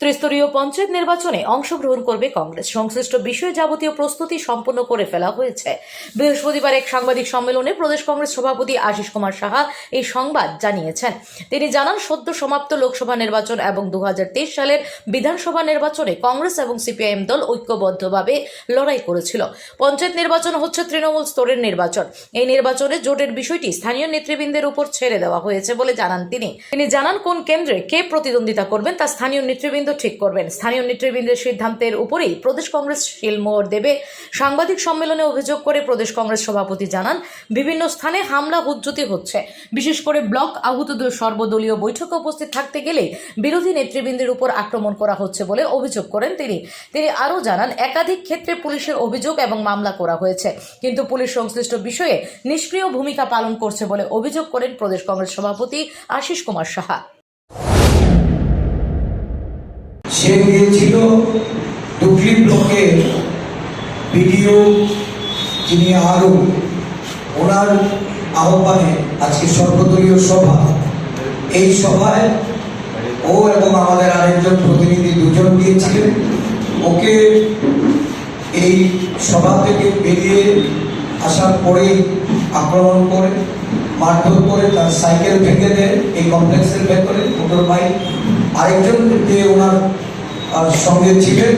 ত্রিস্তরীয় পঞ্চায়েত নির্বাচনে অংশগ্রহণ করবে কংগ্রেস। সংশ্লিষ্ট বিষয়ে যাবতীয় প্রস্তুতি সম্পন্ন করে ফেলা হয়েছে। বৃহস্পতিবার এক সাংবাদিক সম্মেলনে প্রদেশ কংগ্রেস সভাপতি আশিস কুমার সাহা এই সংবাদ জানিয়েছেন। তিনি জানান, সদ্য সমাপ্ত লোকসভা নির্বাচন এবং দু সালের বিধানসভা নির্বাচনে কংগ্রেস এবং সিপিআইএম দল ঐক্যবদ্ধভাবে লড়াই করেছিল। পঞ্চায়েত নির্বাচন হচ্ছে তৃণমূল স্তরের নির্বাচন। এই নির্বাচনে জোটের বিষয়টি স্থানীয় নেতৃবৃন্দের উপর ছেড়ে দেওয়া হয়েছে বলে জানান তিনি। তিনি জানান, কোন কেন্দ্রে কে প্রতিদ্বন্দ্বিতা করবেন তা স্থানীয় নেতৃবৃন্দ ঠিক করবেন। স্থানীয় নেতৃবৃন্দের সিদ্ধান্তের উপরেই প্রদেশ কংগ্রেস শিলমোহর দেবে। সাংবাদিক সম্মেলনে অভিযোগ করে প্রদেশ কংগ্রেস সভাপতি জানান, বিভিন্ন স্থানে হামলা, হুজ্জতি হচ্ছে। বিশেষ করে ব্লক আহুতদের সর্বদলীয় বৈঠকে উপস্থিত থাকতে গেলে বিরোধী নেতৃবৃন্দের উপর আক্রমণ করা হচ্ছে বলে অভিযোগ করেন তিনি। তিনি আরও জানান, একাধিক ক্ষেত্রে পুলিশের অভিযোগ এবং মামলা করা হয়েছে, কিন্তু পুলিশ সংশ্লিষ্ট বিষয়ে নিষ্ক্রিয় ভূমিকা পালন করছে বলে অভিযোগ করেন প্রদেশ কংগ্রেস সভাপতি আশিস কুমার সাহা। সে গিয়েছিল ডুবলি ব্লকে বিডিও যিনি আরও ওনার আহ্বানে আজকে সর্বদলীয় সভা। এই সভায় ও এবং আমাদের আরেকজন প্রতিনিধি দুজন গিয়েছিলেন। ওকে এই সভা থেকে বেরিয়ে আসার পরেই আক্রমণ করে, মারধর করে তার সাইকেল ভেঙে দেয় এই কমপ্লেক্সের ভেতরে মোটর বাইক আরেকজন যে ওনার আহ, সঙ্গে ছিলেন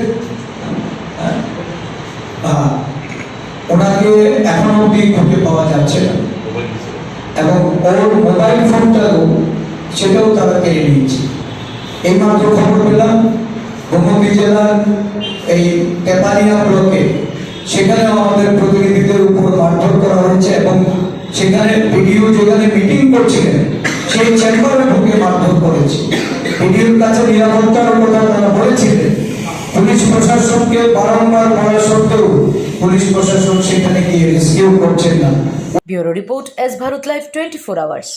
হ্যাঁ, ওনাকে এখনও অব্দি খুঁজে পাওয়া যাচ্ছে না। এবং ওর মোবাইল ফোনটাও সেটাও তারা কেড়ে নিয়েছে। এইমাত্র খবর পেলাম গোমতী জেলার এই তেপানিয়া ব্লকে সেখানেও আমাদের প্রতিনিধিদের উপর মারধর করা হয়েছে এবং সেখানে ভিডিও যেখানে মিটিং করছিলেন কাছে নিরাপত্তার কথা তারা বলেছিলেন। পুলিশ প্রশাসনকে বারংবার বলা সত্ত্বেও পুলিশ প্রশাসন সেখানে গিয়ে রেস্কিউ করছেন না। Bureau report S Bharat live twenty four hours.